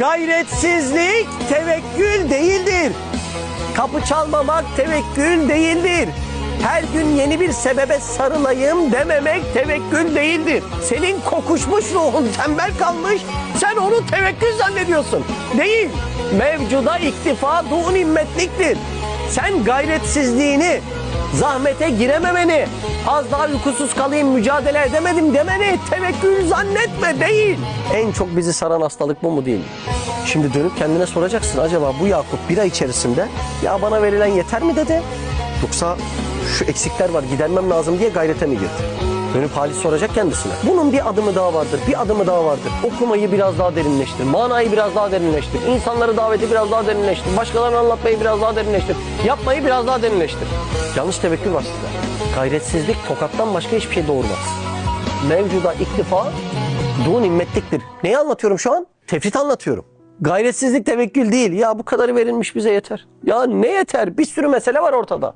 Gayretsizlik tevekkül değildir. Kapı çalmamak tevekkül değildir. Her gün yeni bir sebebe sarılayım dememek tevekkül değildir. Senin kokuşmuş ruhun tembel kalmış, sen onu tevekkül zannediyorsun. Değil. Mevcuda iktifa du nimmetliktir. Sen gayretsizliğini, zahmete girememeni, az daha uykusuz kalayım mücadele edemedim demeni tevekkül zannetme değil. En çok bizi saran hastalık bu mu değil? Şimdi dönüp kendine soracaksın acaba bu Yakup bir ay içerisinde ya bana verilen yeter mi dedi? Yoksa şu eksikler var gidermem lazım diye gayrete mi girdi? Dönüp hali soracak kendisine. Bunun bir adımı daha vardır, bir adımı daha vardır. Okumayı biraz daha derinleştir, manayı biraz daha derinleştir, insanları daveti biraz daha derinleştir, başkalarına anlatmayı biraz daha derinleştir, yapmayı biraz daha derinleştir. Yanlış tevekkül var sizde. Gayretsizlik tokattan başka hiçbir şey doğurmaz. Mevcuda iktifa du nimmetliktir. Neyi anlatıyorum şu an? Tefrit anlatıyorum. Gayretsizlik tevekkül değil. Ya bu kadarı verilmiş bize yeter. Ya ne yeter? Bir sürü mesele var ortada.